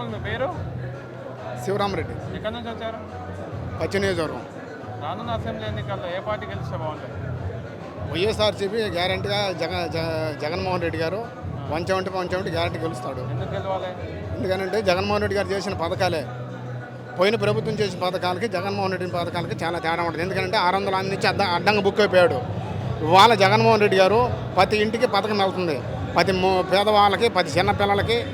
Uncle మీ పేరు? శివరామరెడ్డి. ఎక్కడి నుంచి వచ్చారు? పశ్చిమ నియోజకవర్గం. రానున్న అసెంబ్లీ ఎన్నికల్లో ఏ పార్టీ గెలిస్తే బాగుంటుంది? వైఎస్ఆర్సీపీ గ్యారంటీగా జగ జ- జగన్మోహన్ రెడ్డి గారు వంచమంటే వంచమంటే గ్యారంటీ గెలుస్తాడు. ఎందుకు గెలవాలి? ఎందుకంటే జగన్మోహన్ రెడ్డి గారు చేసిన పథకాలే. పోయిన ప్రభుత్వం చేసిన పథకాలకి జగన్మోహన్ రెడ్డి పథకాలకి చాలా తేడా ఉంటుంది. ఎందుకంటే ఆరు వందల నుంచి అడ్డ అడ్డంగా బుక్ అయిపోయాడు. ఇవాళ జగన్మోహన్ రెడ్డి గారు ప్రతి ఇంటికి పథకం వెళ్తుంది. ప్రతి పేదవాళ్ళకి ప్రతి చిన్నపిల్లలకి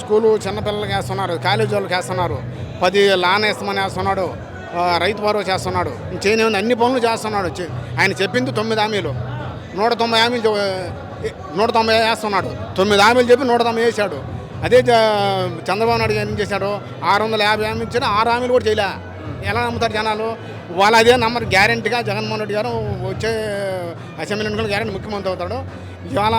స్కూలు చిన్నపిల్లలకి వేస్తున్నారు కాలేజీ వాళ్ళకి వేస్తున్నారు పది లాన్ వేస్తామని వేస్తున్నాడు రైతు భరోసా చేస్తున్నాడు చేయని అన్ని పనులు చేస్తున్నాడు ఆయన చెప్పింది తొమ్మిది హామీలు నూట తొంభై హామీలు నూట తొంభై వేస్తున్నాడు తొమ్మిది హామీలు చెప్పి నూట తొంభై వేసాడు అదే చంద్రబాబు నాయుడు ఏం చేశాడు ఆరు వందల యాభై హామీ ఇచ్చాడు ఆరు హామీలు కూడా చేయలే. ఎలా నమ్ముతారు జనాలు? వాళ్ళు అదే నమ్మరు. గ్యారెంటీగా జగన్మోహన్ రెడ్డి గారు వచ్చే అసెంబ్లీ ఎన్నికలు గ్యారెంటీ ముఖ్యమంత్రి అవుతాడు. ఇవాళ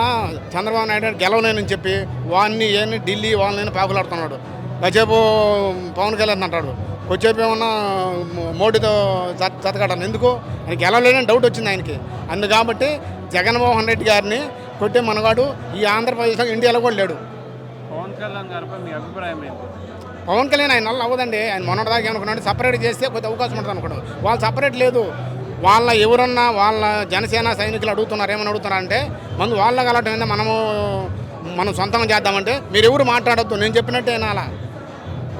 చంద్రబాబు నాయుడు గారు గెలవలేనని చెప్పి వాడిని ఏని ఢిల్లీ వాళ్ళని పాకులాడుతున్నాడు. కాసేపు పవన్ కళ్యాణ్ అంటాడు. కొద్దిసేపు ఏమన్నా మోడీతో చతకడం ఎందుకు? ఆయన గెలవలేనని డౌట్ వచ్చింది ఆయనకి. అందు కాబట్టి జగన్మోహన్ రెడ్డి గారిని కొట్టే మనగాడు ఈ ఆంధ్రప్రదేశ్లో ఇండియాలో కూడా లేడు. పవన్ కళ్యాణ్ గారిపై మీ అభిప్రాయం ఏంటి? పవన్ కళ్యాణ్ ఆయన నల్ల అవ్వదండి. ఆయన మొన్నటిదాకా అనుకున్నాడు సపరేట్ చేస్తే కొద్ది అవకాశం ఉంటుంది అనుకున్నాడు. వాళ్ళు సపరేట్ లేదు. వాళ్ళ ఎవరన్నా వాళ్ళ జనసేన సైనికులు అడుగుతున్నారు ఏమని అడుగుతున్నారంటే మందు వాళ్ళ కలవటం ఏందో? మనము మనం సొంతంగా చేద్దామంటే మీరు ఎవరు మాట్లాడొద్దు. నేను చెప్పినట్టే వినాలా.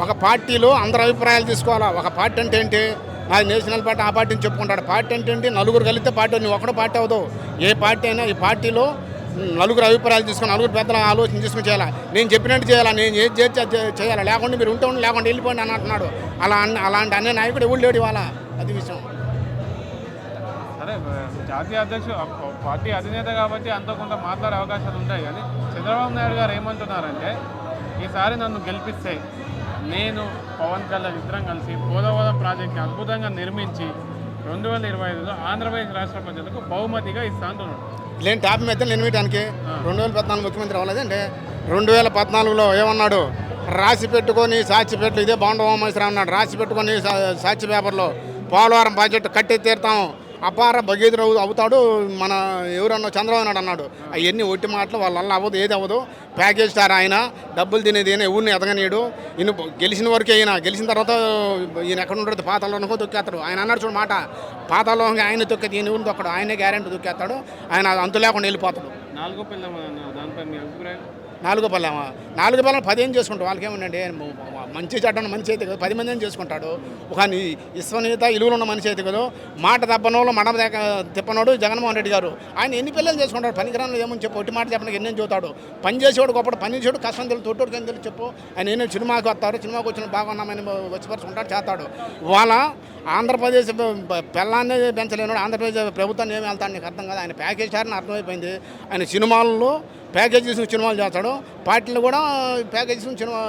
ఒక పార్టీలో అందరి అభిప్రాయాలు తీసుకోవాలా? ఒక పార్టీ అంటే ఏంటి? నాది నేషనల్ పార్టీ ఆ పార్టీని చెప్పుకుంటాడు. పార్టీ అంటే ఏంటి? నలుగురు కలిస్తే పార్టీ నువ్వు ఒకడు పార్టీ అవ్వదు. ఏ పార్టీ అయినా ఈ పార్టీలో నలుగురు అభిప్రాయాలు తీసుకొని నలుగురు పెద్దల ఆలోచన తీసుకుని చేయాలా? నేను చెప్పినట్టు చేయాలా? నేను ఏది చేస్తే చేయాలా? లేకుండా మీరు ఉంటే ఉండి లేకుండా వెళ్ళిపోండి అని అంటున్నాడు అలా అన్న అలాంటి అనే నాయకుడు ఎవరు లేడు ఇవాళ? అది విషయం. అదే జాతీయ అధ్యక్షుడు పార్టీ అధినేత కాబట్టి అంత కొంత మాట్లాడే అవకాశాలు ఉంటాయి కానీ చంద్రబాబు నాయుడు గారు ఏమంటున్నారంటే ఈసారి నన్ను గెలిపిస్తే నేను పవన్ కళ్యాణ్ ఇద్దరం కలిసి పోలవరం ప్రాజెక్ట్ని అద్భుతంగా నిర్మించి రెండు వేల ఇరవై ఐదులో ఆంధ్రప్రదేశ్ రాష్ట్ర ప్రజలకు బహుమతిగా ఇస్తా అంటున్నాడు. లేని టాప్ మీద నిర్మించడానికి రెండు వేల పద్నాలుగు ముఖ్యమంత్రి అవ్వలేదండి రెండు వేల పద్నాలుగులో ఏమన్నాడు? రాసి పెట్టుకొని సాక్షి పెట్టు ఇదే బాండవమేశ్వరం అన్నాడు. రాసి పెట్టుకొని సాక్షి పేపర్లో పోలవరం ప్రాజెక్టు కట్టి తీరుతాం. అపార భగీరథుడు అవుతాడు మన ఎవరన్నా చంద్రబాబు నాయుడు అన్నాడు అవన్నీ ఒట్టి మాటలు వాళ్ళ అవ్వదు ఏది అవ్వదు. ప్యాకేజ్ స్టార్ ఆయన డబ్బులు తినేది అయినా ఎవరిని ఎదగనీయడు. ఈయన గెలిచిన వరకే ఈయన గెలిచిన తర్వాత ఈయన ఎక్కడ ఉండదు పాతాలోనకో తొక్కేస్తాడు. ఆయన అన్నాడు చూడు మాట పాతాలో ఆయన తొక్కేది ఈయన ఊరిని తొక్కడు ఆయనే గ్యారెంటీ తొక్కేస్తాడు. ఆయన అంతు లేకుండా వెళ్ళిపోతాడు. నాలుగో పిల్ల దానిపై మీ అభిప్రాయం? నాలుగో పల్లెమా నాలుగో పల్లెం పదిహేను చేసుకుంటాడు వాళ్ళకి ఏమండి మంచి చెడ్డ మనిషి అయితే కదా పది మంది ఏం చేసుకుంటాడు. ఒక విశ్వనీత విశ్వనీయత ఇలువలు ఉన్న మనిషి అయితే కదా మాట తప్పనోళ్ళు మడమ దేక తిప్పనోడు జగన్మోహన్ రెడ్డి గారు. ఆయన ఎన్ని పిల్లలు చేసుకుంటాడు? పనికిరాను ఏమని చెప్పు? ఒట్టి మాట చెప్పడానికి ఎన్నేం చూతాడు? పని చేసేవాడు గొప్పడు పని చేసేవాడు కష్టం తెలుసు తోటోడికి ఏం తెలుసు చెప్పు? ఆయన ఎన్నో సినిమాకి వస్తారు సినిమాకి వచ్చిన బాగున్నామని వచ్చిపరుచుకుంటాడు చేస్తాడు. వాళ్ళ ఆంధ్రప్రదేశ్ ప- పిల్లాన్ని పెంచలేను ఆంధ్రప్రదేశ్ ప్రభుత్వాన్ని ఏమి వెళ్తాడు నీకు అర్థం కాదు? ఆయన ప్యాకేజ్ సార్ని అర్థమైపోయింది. ఆయన సినిమాల్లో ప్యాకేజ్ తీసుకుని సినిమాలు చేస్తాడు. పార్టీలు కూడా ప్యాకేజ్ సినిమా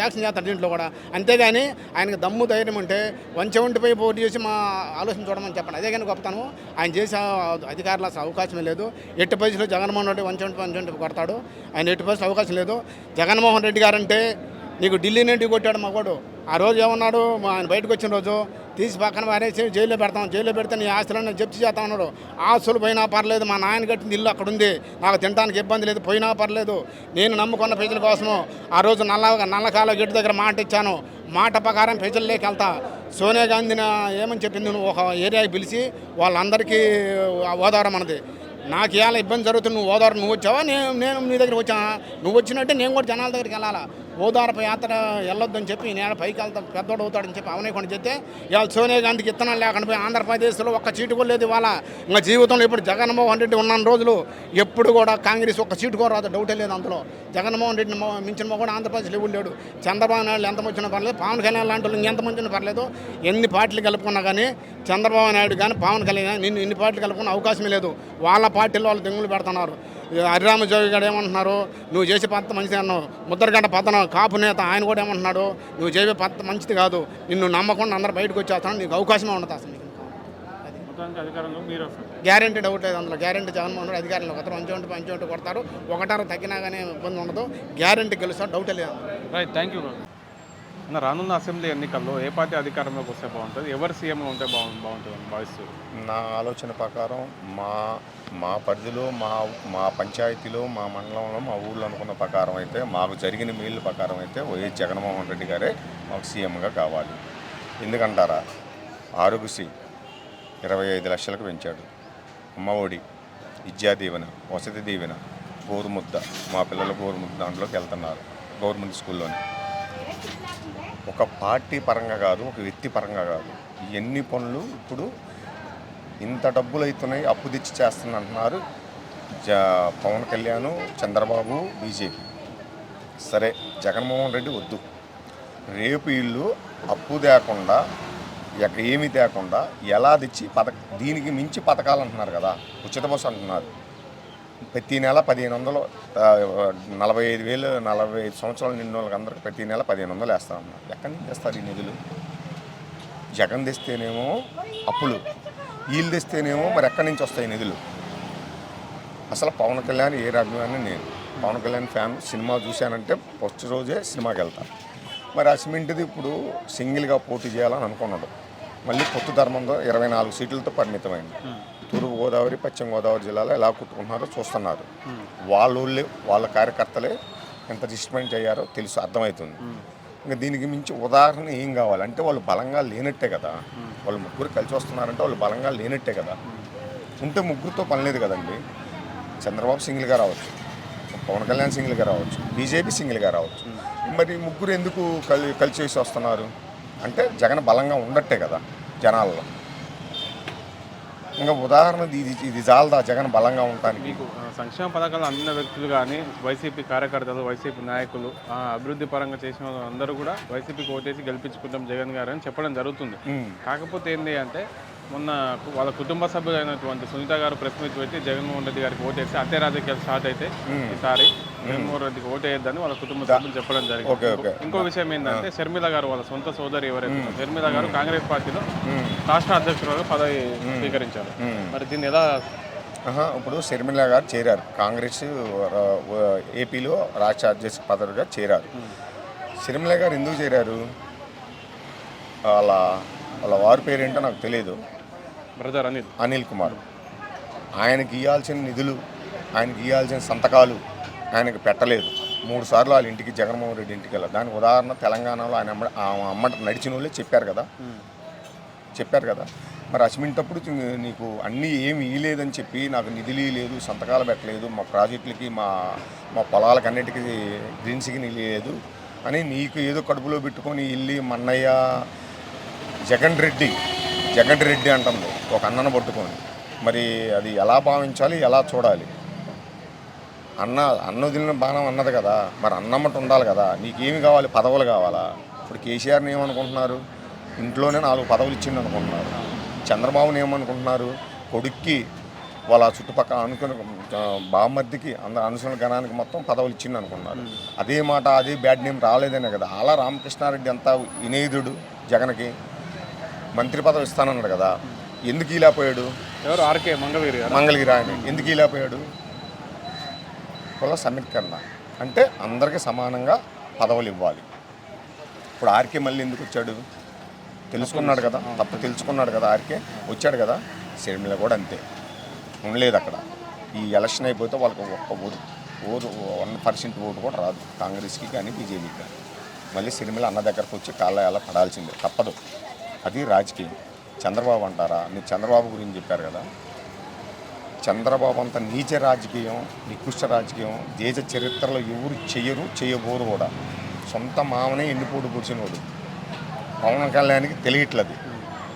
యాక్షన్ చేస్తాడు దీంట్లో కూడా. అంతేగాని ఆయనకి దమ్ము ధైర్యం ఉంటే వంచెవంటిపై పోటీ చేసి మా ఆలోచన చూడమని చెప్పండి. అదే కానీ గొప్పతనం. ఆయన చేసే అధికారులు అసలు లేదు. ఎట్టి పరిస్థితిలో జగన్మోహన్ రెడ్డి వంచెవంటి వంచెవంటి కొడతాడు. ఆయన ఎట్టి పరిస్థితి అవకాశం లేదు. జగన్మోహన్ రెడ్డి గారంటే నీకు ఢిల్లీ నుండి కొట్టాడు మగవాడు. ఆ రోజు ఏమన్నాడు? మా ఆయన బయటకు వచ్చిన రోజు తీసి పక్కన పారేసి జైల్లో పెడతాం. జైల్లో పెడితే నీ ఆస్తులను జప్తి చేస్తా ఉన్నాడు ఆస్తులు పోయినా పర్లేదు మా నాయన కట్టింది ఇల్లు అక్కడ ఉంది. నాకు తినడానికి ఇబ్బంది లేదు పోయినా పర్లేదు. నేను నమ్ముకున్న ప్రజల కోసము ఆ రోజు నల్ల నల్లకాల గేటు దగ్గర మాట ఇచ్చాను. మాట ప్రకారం ప్రజల్లోకి వెళ్తా. సోనియా గాంధీని ఏమని చెప్పింది నువ్వు? ఒక ఏరియాకి పిలిచి వాళ్ళందరికీ ఓదారమన్నది నాకు ఇవాళ ఇబ్బంది జరుగుతుంది నువ్వు ఓదారు నువ్వు వచ్చావా? నేను నేను నీ దగ్గర వచ్చా? నువ్వు వచ్చినట్టే నేను కూడా జనాల దగ్గరికి వెళ్ళాలా? ఓదారపు యాత్ర వెళ్ళొద్దని చెప్పి నేను పైకి వెళ్తా పెద్దోడు అవుతాడని చెప్పి అవనకుండా చెప్తే ఇవాళ సోనియా గాంధీకి ఇత్తనాలు లేకుండా పోయి ఆంధ్రప్రదేశ్లో ఒక్క సీటు కూడా లేదు ఇవాళ. ఇంకా జీవితంలో ఇప్పుడు జగన్మోహన్ రెడ్డి ఉన్న రోజులు ఎప్పుడు కూడా కాంగ్రెస్ ఒక్క సీటు కూడా రాదు డౌటే లేదు అందులో. జగన్మోహన్ రెడ్డిని మించిన కూడా ఆంధ్రప్రదేశ్లో ఎవరు లేడు. చంద్రబాబు నాయుడు ఎంత వచ్చినా పర్లేదు పవన్ కళ్యాణ్ లాంటి వాళ్ళు ఇంకెంత మందిని పర్లేదు. ఎన్ని పార్టీలు కలుపుకున్నా కానీ చంద్రబాబు నాయుడు కానీ పవన్ కళ్యాణ్ కానీ నిన్ను ఇన్ని పార్టీలు కలుపుకున్న అవకాశమే లేదు. వాళ్ళ పార్టీలో వాళ్ళు దెంగులు పెడుతున్నారు. హరిరామ జోగి గారు ఏమంటున్నారు? నువ్వు చేసే పద్ధతి మంచిది అన్నావు. ముద్రగడ్డ పతనం కాపు నేత ఆయన కూడా ఏమంటున్నాడు? నువ్వు చేసే పద్ధతి మంచిది కాదు. నిన్ను నమ్మకుండా అందరు బయటకు వచ్చేస్తాను నీకు అవకాశమే ఉండదు అసలు గ్యారెంటీ డౌట్ లేదు అందులో. గ్యారెంటీ జగన్మోహన్ రెడ్డి అధికారులు ఉంటే మంచి ఉంటే కొడతారు. ఒకటారు తగ్గినా కానీ ఇబ్బంది ఉండదు. గ్యారెంటీ గెలుస్తారు డౌటే లేదు. రైట్ థ్యాంక్ యూ అన్న రానున్న అసెంబ్లీ ఎన్నికల్లో ఏ పార్టీ అధికారంలోకి వస్తే బాగుంటుంది? ఎవరు సీఎం ఉంటే బాగుంది బాగుంటుంది భావిస్తూ నా ఆలోచన ప్రకారం మా మా పరిధిలో మా మా పంచాయతీలో మా మండలంలో మా ఊళ్ళో అనుకున్న ప్రకారం అయితే మాకు జరిగిన మేలు ప్రకారం అయితే వైఎస్ జగన్మోహన్ రెడ్డి గారే మాకు సీఎంగా కావాలి. ఎందుకంటారా? ఆరోగ్యశ్రీ ఇరవై ఐదు లక్షలకు పెంచాడు. అమ్మఒడి విద్యా దీవెన వసతి దీవెన గోరుముద్ద మా పిల్లలు గోరుముద్ద దాంట్లోకి వెళ్తున్నారు గవర్నమెంట్ స్కూల్లోని. ఒక పార్టీ పరంగా కాదు ఒక వ్యక్తి పరంగా కాదు. ఎన్ని పనులు ఇప్పుడు ఇంత డబ్బులు అవుతున్నాయి అప్పు తెచ్చి చేస్తున్నంటున్నారు జ పవన్ కళ్యాణ్ చంద్రబాబు బీజేపీ. సరే జగన్మోహన్ రెడ్డి వద్దు. రేపు వీళ్ళు అప్పు తేకుండా ఎక్కడ ఏమీ తేకుండా ఎలా తెచ్చి పథక దీనికి మించి పథకాలు అంటున్నారు కదా ఉచిత బస్సు అంటున్నారు. ప్రతి నెల పదిహేను వందలు నలభై ఐదు వేలు నలభై ఐదు సంవత్సరాలు నిండిన వాళ్ళకి అందరికి ప్రతి నెల పదిహేను వందలు వేస్తామన్నారు ఎక్కడి నుంచి తెస్తారు ఈ నిధులు? జగన్ తెస్తేనేమో అప్పులు. వీళ్ళు తెస్తేనేమో మరి ఎక్కడి నుంచి వస్తాయి నిధులు? అసలు పవన్ కళ్యాణ్ ఏ అభిమాని నేను. పవన్ కళ్యాణ్ ఫ్యాన్ సినిమా చూశానంటే ఫస్ట్ రోజే సినిమాకి వెళ్తాను మరి ఆ సిమెంట్ది ఇప్పుడు సింగిల్గా పోటీ చేయాలని అనుకున్నాడు. మళ్ళీ పొత్తు ధర్మంతో ఇరవై నాలుగు సీట్లతో పరిమితమైంది తూర్పుగోదావరి పశ్చిమగోదావరి పశ్చిమ గోదావరి జిల్లాలో ఎలా కుట్టుకుంటున్నారో చూస్తున్నారు. వాళ్ళ వాళ్ళ కార్యకర్తలే ఎంత డిస్ట్రిబ్యూట్ అయ్యారో తెలుసు అర్థమవుతుంది. ఇంకా దీనికి మించి ఉదాహరణ ఏం కావాలంటే వాళ్ళు బలంగా లేనట్టే కదా. వాళ్ళు ముగ్గురు కలిసి వస్తున్నారంటే వాళ్ళు బలంగా లేనట్టే కదా. ఉంటే ముగ్గురితో పని లేదు కదండి. చంద్రబాబు సింగిల్గా రావచ్చు. పవన్ కళ్యాణ్ సింగిల్గా రావచ్చు. బీజేపీ సింగిల్గా రావచ్చు. మరి ముగ్గురు ఎందుకు కలి కలిసి వస్తున్నారు? అంటే జగన్ బలంగా ఉండట్టే కదా జనాల్లో. ఇంకా ఉదాహరణ ఇది ఇది చాలదా జగన్ బలంగా ఉండటానికి మీకు సంక్షేమ పథకాలు అందిన వ్యక్తులు కానీ వైసీపీ కార్యకర్తలు వైసీపీ నాయకులు ఆ, అభివృద్ధి పరంగా చేసిన వాళ్ళు అందరూ కూడా వైసీపీకి ఓటేసి గెలిపించుకుంటాం జగన్ గారు అని చెప్పడం జరుగుతుంది. కాకపోతే ఏంటి అంటే మొన్న వాళ్ళ కుటుంబ సభ్యులైనటువంటి సునీత గారు ప్రెస్ మీట్ పెట్టి జగన్మోహన్ రెడ్డి గారికి ఓటేసి అత్తే రాజకీయాలు స్టార్ట్ అయితే ఈసారి జగన్మోహన్ రెడ్డికి ఓటేయద్దని వాళ్ళ కుటుంబ సభ్యులు చెప్పడం జరిగింది. ఇంకో- విషయం ఏంటంటే షర్మిల గారు వాళ్ళ సొంత సోదరి ఎవరైతే షర్మిల గారు కాంగ్రెస్ పార్టీలో. రాష్ట్ర అధ్యక్షురాలు పదవి స్వీకరించారు. మరి దీన్ని ఎలా ఇప్పుడు షర్మిల గారు చేరారు. కాంగ్రెస్ ఏపీలో రాష్ట్ర అధ్యక్ష పదవిగా చేరారు. షర్మిల గారు ఎందుకు చేరారు? వాళ్ళ వాళ్ళ వారి పేరేంటో నాకు తెలియదు బ్రదర్ అనిల్. అనిల్ కుమార్. ఆయనకి ఇవ్వాల్సిన నిధులు ఆయనకి ఇవ్వాల్సిన సంతకాలు ఆయనకు పెట్టలేదు. మూడు సార్లు వాళ్ళ ఇంటికి జగన్మోహన్ రెడ్డి ఇంటికి వెళ్ళారు. దానికి ఉదాహరణ తెలంగాణలో ఆయన అమ్మ అమ్మట నడిచిన వాళ్ళే చెప్పారు కదా. చెప్పారు కదా. మరి అసిమెంటప్పుడు నీకు అన్నీ ఏమి ఇయ్యలేదని చెప్పి నాకు నిధులు లేదు సంతకాలు పెట్టలేదు మా ప్రాజెక్టులకి మా మా పొలాలకు అన్నిటికీ గ్రీన్ సిగ్నల్ లేదు అని నీకు ఏదో కడుపులో పెట్టుకొని వెళ్ళి మన్నయ్య జగన్ రెడ్డి జగన్ రెడ్డి అంటుంది ఒక అన్నను పట్టుకొని. మరి అది ఎలా భావించాలి? ఎలా చూడాలి? అన్న అన్న వదిలిన బాణం అన్నది కదా. మరి అన్నమ్మట ఉండాలి కదా. నీకేమి కావాలి? పదవులు కావాలా? ఇప్పుడు కేసీఆర్ని ఏమనుకుంటున్నారు? ఇంట్లోనే నాలుగు పదవులు ఇచ్చింది అనుకుంటున్నారు. చంద్రబాబుని ఏమనుకుంటున్నారు? కొడుక్కి వాళ్ళ చుట్టుపక్కల అనుకున్న ఆ, బామ్మర్దికి అంద అనుసరణ గణానికి మొత్తం పదవులు ఇచ్చింది అనుకున్నారు అదే మాట అదే బ్యాడ్ నేమ్ రాలేదనే కదా. అలా రామకృష్ణారెడ్డి అంతా వినేదుడు జగన్కి. మంత్రి పదవి ఇస్తానన్నాడు కదా. ఎందుకు ఇలా పోయాడు? ఎవరు? ఆర్కే మంగవీరి గారు? మంగళగిరి ఆయన. ఎందుకు ఇలా పోయాడు? కుల సమీకరణ అంటే అందరికీ సమానంగా పదవులు ఇవ్వాలి. ఇప్పుడు ఆర్కే మళ్ళీ ఎందుకు వచ్చాడు? తెలుసుకున్నాడు కదా. తప్పు తెలుసుకున్నాడు కదా ఆర్కే. వచ్చాడు కదా. షర్మిల కూడా అంతే. ఉండలేదు అక్కడ. ఈ ఎలక్షన్ అయిపోతే వాళ్ళకి ఒక్క vote vote one percent vote కూడా రాదు. కాంగ్రెస్కి కానీ బీజేపీకి కానీ. మళ్ళీ షర్మిల అన్న దగ్గరకు వచ్చి కాళ్ళ ఎలా పడాల్సిందే. తప్పదు. అది రాజకీయం. చంద్రబాబు అంటారా? మీరు చంద్రబాబు గురించి చెప్పారు కదా. చంద్రబాబు అంత నీచ రాజకీయం నికృష్ట రాజకీయం దేశ చరిత్రలో ఎవరు చేయరు చేయబోరు కూడా. సొంత మామనే ఎండిపోటు పొడిచినోడు. పవన్ కళ్యాణ్కి తెలియట్లేదు.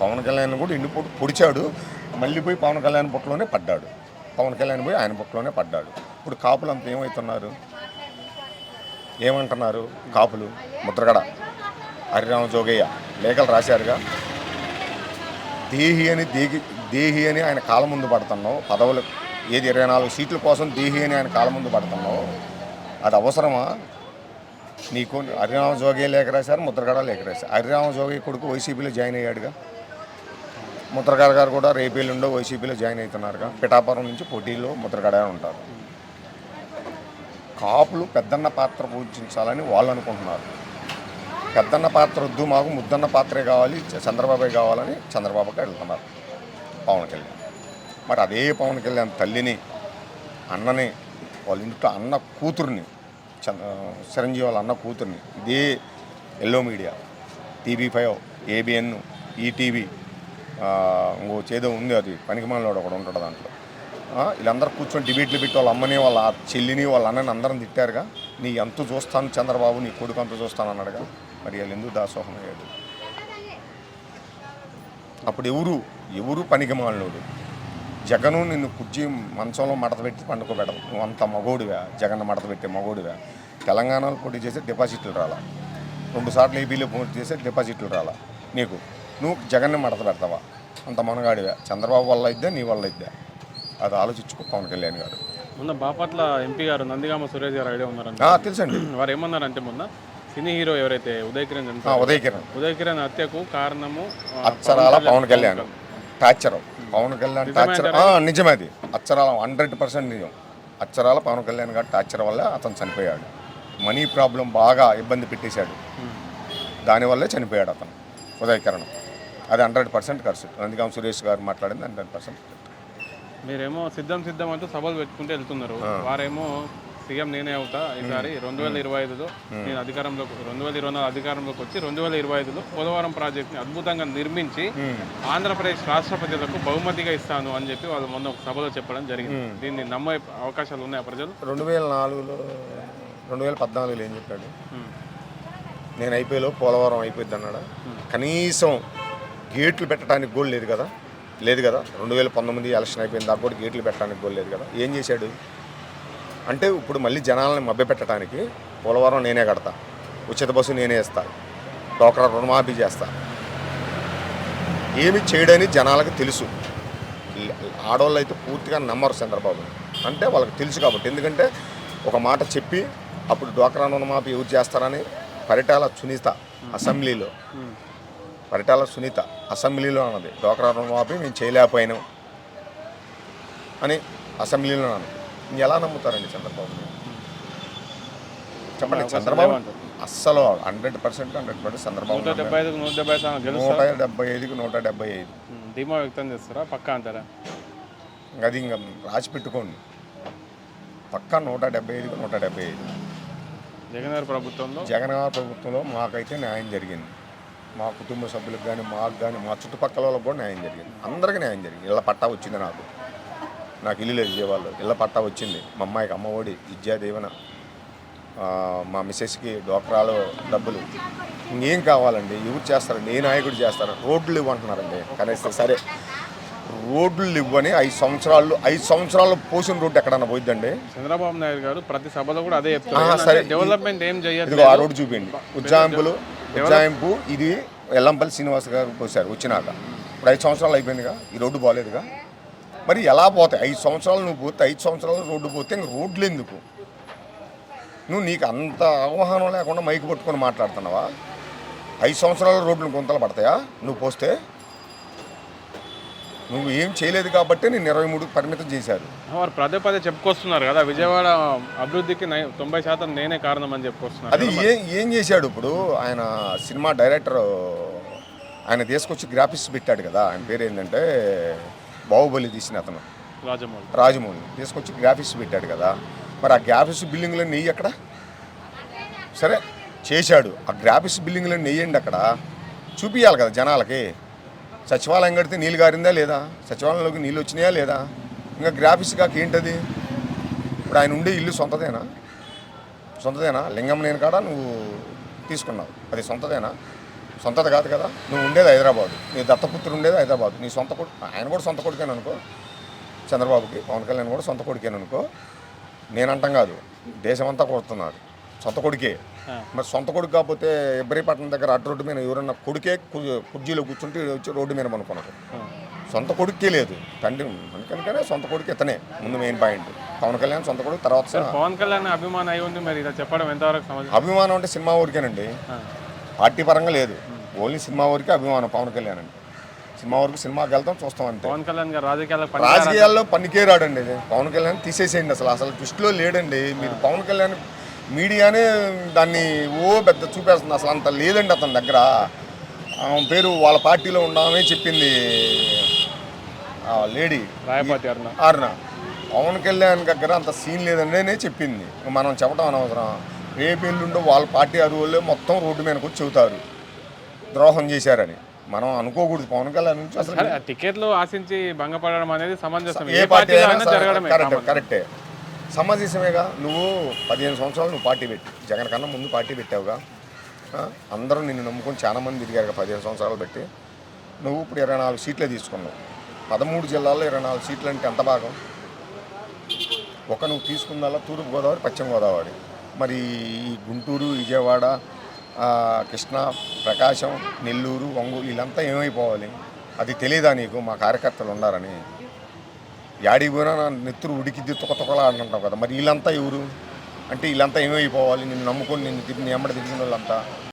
పవన్ కళ్యాణ్ కూడా ఎండిపోటు పొడిచాడు. మళ్ళీ పోయి పవన్ కళ్యాణ్ బుట్టలోనే పడ్డాడు. పవన్ కళ్యాణ్ పోయి ఆయన బుట్టలోనే పడ్డాడు. ఇప్పుడు కాపులు అంత ఏమవుతున్నారు ఏమంటున్నారు కాపులు? ముద్రగడ. హరిరామ జోగయ్య. లేఖలు రాశారుగా. దేహి అని దేగి దేహి అని ఆయన కాళ్ళ ముందు పడుతున్నావు. పదవులు ఏది ఇరవై నాలుగు సీట్ల కోసం దేహి అని ఆయన కాలం ముందు పడుతున్నావు. అది అవసరమా? నీకు హరిరామ జోగి లేఖ రాశారు ముద్రగడ లేఖ రాశారు. హరిరామ జోగి కొడుకు వైసీపీలో జాయిన్ అయ్యాడుగా. ముద్రగడ గారు కూడా రేపేళ్ళుండో వైసీపీలో జాయిన్ అవుతున్నారుగా. పిఠాపురం నుంచి పోటీలో ముద్రగడ ఉంటారు. కాపులు పెద్దన్న పాత్ర పూజించాలని వాళ్ళు అనుకుంటున్నారు. పెద్దన్న పాత్ర వద్దు మాకు ముద్దన్న పాత్రే కావాలి చంద్రబాబే కావాలని చంద్రబాబుకి వెళ్తున్నారు పవన్ కళ్యాణ్. మరి అదే పవన్ కళ్యాణ్ తల్లిని అన్నని వాళ్ళ ఇంట్లో అన్న కూతుర్ని చిరంజీవి వాళ్ళ అన్న కూతుర్ని ఇదే yellow media TV five ABN ETV ఇంకో చేదో ఉంది అది పనికిమాలోడు ఒకడు ఉంటాడు దాంట్లో. వీళ్ళందరూ కూర్చొని డిబేట్లు పెట్టి వాళ్ళ అమ్మని వాళ్ళ చెల్లిని వాళ్ళ అన్నని అందరం తిట్టారుగా. నీ ఎంత చూస్తాను చంద్రబాబు నీ కొడుకు అంత చూస్తాను అన్నాడుగా. మరి వీళ్ళు ఎందుకు దాసోహం అయ్యాడు? అప్పుడు ఎవరు? ఎవరు పనికిమాలినోడు? జగను నిన్ను కుర్చీ మంచంలో మడత పెట్టి పండుకోబెడదు నువ్వు అంత మగోడివా? జగన్ మడత పెట్టే మగోడివా? తెలంగాణలో పోటీ చేస్తే డిపాజిట్లు రాలా. రెండు సార్లు ఏపీలో పోటీ చేస్తే డిపాజిట్లు రాలా. నీకు? నువ్వు జగన్ని మడత పెడతావా? అంత మనగాడివా? చంద్రబాబు వల్ల ఇద్దా నీ వల్ల ఇద్దా అది ఆలోచించుకో పవన్ కళ్యాణ్ గారు. మొన్న బాపట్ల ఎంపీ గారు నందిగామ సురేష్ గారు ఐడియా ఉన్నారంట. ఆ, తెలుసండి. వారు ఏమన్నారంటే మొన్న సినీ హీరో ఎవరైతే ఉదయ్ కిరణ్ చనిపోయారో, ఉదయ్ కిరణ్. ఉదయ్ కిరణ్ హత్యకు కారణము ఆ, అచ్చరాల పవన్ కళ్యాణ్. టార్చర్. పవన్ కళ్యాణ్ టార్చర్. నిజమే అది అచ్చరాల హండ్రెడ్ పర్సెంట్ నిజం. అచ్చరాల పవన్ కళ్యాణ్ గారు టార్చర్ వల్ల అతను చనిపోయాడు. మనీ ప్రాబ్లం బాగా ఇబ్బంది పెట్టేశాడు. దానివల్లే చనిపోయాడు అతను ఉదయకరణం అది హండ్రెడ్ పర్సెంట్ ఖర్చు. నందిగాం సురేష్ గారు మాట్లాడింది హండ్రెడ్ పర్సెంట్ మీరేమో సిద్ధం సిద్ధం అంటూ సభలు పెట్టుకుంటూ వెళ్తున్నారు. వారేమో సీఎం నేనే అవుతా ఈసారి రెండు వేల ఇరవై ఐదులో నేను అధికారంలోకి రెండు వేల ఇరవై నాలుగు అధికారంలోకి వచ్చి రెండు వేల ఇరవై ఐదులో పోలవరం ప్రాజెక్ట్ని అద్భుతంగా నిర్మించి ఆంధ్రప్రదేశ్ రాష్ట్ర ప్రజలకు బహుమతిగా ఇస్తాను అని చెప్పి వాళ్ళు మొన్న ఒక సభలో చెప్పడం జరిగింది. దీన్ని నమ్మే అవకాశాలు ఉన్నాయా ప్రజలు? రెండు వేల నాలుగులో రెండు వేల పద్నాలుగులో ఏం చెప్పాడు. నేను అయిపోయేలో పోలవరం అయిపోయింది అన్నాడు? కనీసం గేట్లు పెట్టడానికి గోల్ లేదు కదా? లేదు కదా? రెండు వేల పంతొమ్మిది ఎలక్షన్ అయిపోయింది దాకా కూడా గేట్లు పెట్టడానికి గోల్ లేదు కదా? ఏం చేశాడు? అంటే ఇప్పుడు మళ్ళీ జనాలను మభ్యపెట్టడానికి పోలవరం నేనే కడతా ఉచిత బస్సు నేనే ఇస్తా డోక్రా రుణమాఫీ చేస్తా. ఏమి చేయడని జనాలకు తెలుసు. ఆడవాళ్ళు అయితే పూర్తిగా నమ్మరు చంద్రబాబు అంటే వాళ్ళకి తెలుసు కాబట్టి. ఎందుకంటే ఒక మాట చెప్పి అప్పుడు డోక్రా రుణమాఫీ యూజ్ చేస్తారని పరిటాల సునీత అసెంబ్లీలో. పరిటాల సునీత అసెంబ్లీలో అన్నది. డోక్రా రుణమాఫీ మేము చేయలేకపోయినాం అని అసెంబ్లీలో అన్నది. ఎలా నమ్ముతారండి చంద్రబాబు చెప్పండి చంద్రబాబు అస్సలు hundred percent hundred percent Chandrababu నూట డెబ్బై ఐదుకు నూట డెబ్బై నూట డెబ్బై ఐదుకి నూట డెబ్బై ఐదు. ధీమా వ్యక్తం చేస్తారా? పక్కా అంటారా? అది ఇంకా రాసి పెట్టుకోండి. పక్కా నూట డెబ్బై ఐదుకి నూట డెబ్బై ఐదు. జగన్ గారి ప్రభుత్వంలో? జగన్ గారి ప్రభుత్వంలో మాకైతే న్యాయం జరిగింది. మా కుటుంబ సభ్యులకు కానీ మాకు కానీ మా చుట్టుపక్కల వాళ్ళకి కూడా న్యాయం జరిగింది. అందరికీ న్యాయం జరిగింది. ఇళ్ళ పట్టా వచ్చింది నాకు. నాకు ఇల్లు లేదు విజయవాడలో ఇళ్ళ పట్టా వచ్చింది. మా అమ్మాయికి అమ్మఒడి విద్యా దీవెన. మా మిస్సెస్కి డోక్రాలో డబ్బులు. ఇంకేం కావాలండి? ఎవరు చేస్తారండి ఏ నాయకుడు చేస్తారు రోడ్లు ఇవ్వంటున్నారండి. కనీసం సరే. రోడ్లు ఇవ్వని ఐదు సంవత్సరాలు ఐదు సంవత్సరాలు పోసిన రోడ్డు ఎక్కడన్నా పోయిద్దండి? చంద్రబాబు నాయుడు గారు ప్రతి సభలో కూడా అదే సరే. డెవలప్మెంట్ ఏం ఇదిగో ఆ రోడ్డు చూపించండి. ఉజ్జాయింపులు ఉజ్జాయింపు ఇది ఎల్లంపల్లి శ్రీనివాస్ గారు పోసారు వచ్చినాక. ఇప్పుడు ఐదు సంవత్సరాలు అయిపోయిందిగా. ఈ రోడ్డు బాగాలేదుగా మరి ఎలా పోతాయి? ఐదు సంవత్సరాలు నువ్వు పోతే ఐదు సంవత్సరాలు రోడ్డు పోతే ఇంక రోడ్లు ఎందుకు? నువ్వు నీకు అంత అవగాహన లేకుండా మైకు పట్టుకొని మాట్లాడుతున్నావా? ఐదు సంవత్సరాల రోడ్లు గుంతలు పడతాయా? నువ్వు పోస్తే? నువ్వు ఏం చేయలేదు కాబట్టి నేను ఇరవై మూడు పరిమితం చేశారు. వారు పదే పదే చెప్పుకొస్తున్నారు కదా విజయవాడ అభివృద్ధికి తొంభై శాతం నేనే కారణం అని చెప్పుకొస్తున్నారు అది ఏ ఏం చేశాడు ఇప్పుడు? ఆయన సినిమా డైరెక్టర్ ఆయన తీసుకొచ్చి గ్రాఫిక్స్ పెట్టాడు కదా ఆయన పేరు ఏంటంటే బాహుబలి తీసిన అతను. రాజమౌళి. రాజమౌళి. తీసుకొచ్చి గ్రాఫిక్స్ పెట్టాడు కదా. మరి ఆ గ్రాఫిక్స్ బిల్డింగ్లో నెయ్యి ఎక్కడ? సరే చేశాడు. ఆ గ్రాఫిక్స్ బిల్డింగ్లో నెయ్యండి అక్కడ. చూపించాలి కదా జనాలకి. సచివాలయం కడితే నీళ్ళు గారిందా లేదా? సచివాలయంలోకి నీళ్ళు వచ్చినాయా లేదా? ఇంకా గ్రాఫిక్స్ కాక ఏంటది? ఇప్పుడు ఆయన ఉండే ఇల్లు సొంతదేనా? సొంతదేనా? లింగం నేను కాడ? నువ్వు తీసుకున్నావు. అది సొంతదేనా? సొంతది కాదు కదా. నువ్వు ఉండేది హైదరాబాద్. నీ దత్తపుత్రుడు ఉండేది హైదరాబాద్. నీ సొంత కొడుకు ఆయన కూడా సొంత కొడుకేను అనుకో? చంద్రబాబుకి పవన్ కళ్యాణ్ కూడా సొంత కొడుకేను అనుకో? నేనంటాం కాదు. దేశమంతా కొడుతున్నారు సొంత కొడుకే. మరి సొంత కొడుకు కాకపోతే ఇబ్రహీపట్నం దగ్గర అటు రోడ్డు మీద ఎవరన్నా కొడుకే కు- కుర్చీలో కూర్చుంటే వచ్చి రోడ్డు మీద అనుకున్నాను సొంత కొడుకే లేదు. తండ్రి అందుకనికనే సొంత కొడుకు ఇతనే ముందు మెయిన్ పాయింట్ పవన్ కళ్యాణ్ సొంత కొడుకు తర్వాత పవన్ కళ్యాణ్ అభిమానం అయి ఉంది మరి. ఇలా చెప్పడం ఎంతవరకు అభిమానం అంటే సినిమా ఊరికేనండి. పార్టీ పరంగా లేదు. ఓన్లీ సినిమా ఊరికే అభిమానం పవన్ కళ్యాణ్ అండి. సినిమా వరకు సినిమాకి వెళ్తాం చూస్తాం అంతే. పవన్ కళ్యాణ్ గారు రాజకీయాలకు పని రాజకీయాల్లో పనికే రాడండి. పవన్ కళ్యాణ్ తీసేసేయండి అసలు. అసలు దృష్టిలో లేడండి. మీరు పవన్ కళ్యాణ్ మీడియానే దాన్ని ఓ పెద్ద చూపేస్తుంది. అసలు అంత లేదండి అతని దగ్గర. పేరు వాళ్ళ పార్టీలో ఉన్నామే చెప్పింది. లేడీ. రాయపాటి అరుణ. పవన్ కళ్యాణ్ దగ్గర అంత సీన్ లేదండి అనే చెప్పింది. మనం చెప్పడం అనవసరం. రేపు ఎల్లుండో వాళ్ళ పార్టీ అరువులే మొత్తం రోడ్డు మీదకి వచ్చి చెబుతారు. ద్రోహం చేశారని. మనం అనుకోకూడదు. పవన్ కళ్యాణ్ నుంచి అసలు టికెట్లు ఆశించి భంగపడడం అనేది సమంజసం. ఏ పార్టీ కరెక్ట్. కరెక్టే. సమాజమేగా నువ్వు పదిహేను సంవత్సరాలు నువ్వు పార్టీ పెట్టి జగన్ కన్నా ముందు పార్టీ పెట్టావుగా? అందరూ నిన్ను నమ్ముకొని చాలా మంది తిరిగారు పదిహేను సంవత్సరాలు పెట్టి. నువ్వు ఇప్పుడు ఇరవై నాలుగు సీట్లే తీసుకున్నావు. పదమూడు జిల్లాల్లో ఇరవై నాలుగు సీట్లు అంటే ఎంత భాగం? ఒక నువ్వు తీసుకుందల్లా తూర్పు గోదావరి పశ్చిమ గోదావరి. మరి ఈ గుంటూరు విజయవాడ కృష్ణా ప్రకాశం నెల్లూరు వంగు వీళ్ళంతా ఏమైపోవాలి? అది తెలియదా నీకు? మా కార్యకర్తలు ఉన్నారని. యాడికి పోయినా నా నెత్తురు ఉడికిద్ది తుక తుకలా అంటుంటావు కదా. మరి వీళ్ళంతా ఎవరు? అంటే వీళ్ళంతా ఏమైపోవాలి? నిన్ను నమ్ముకొని నిన్ను తిరిగి నీ ఎమ్మడి తిరిగిన వాళ్ళంతా.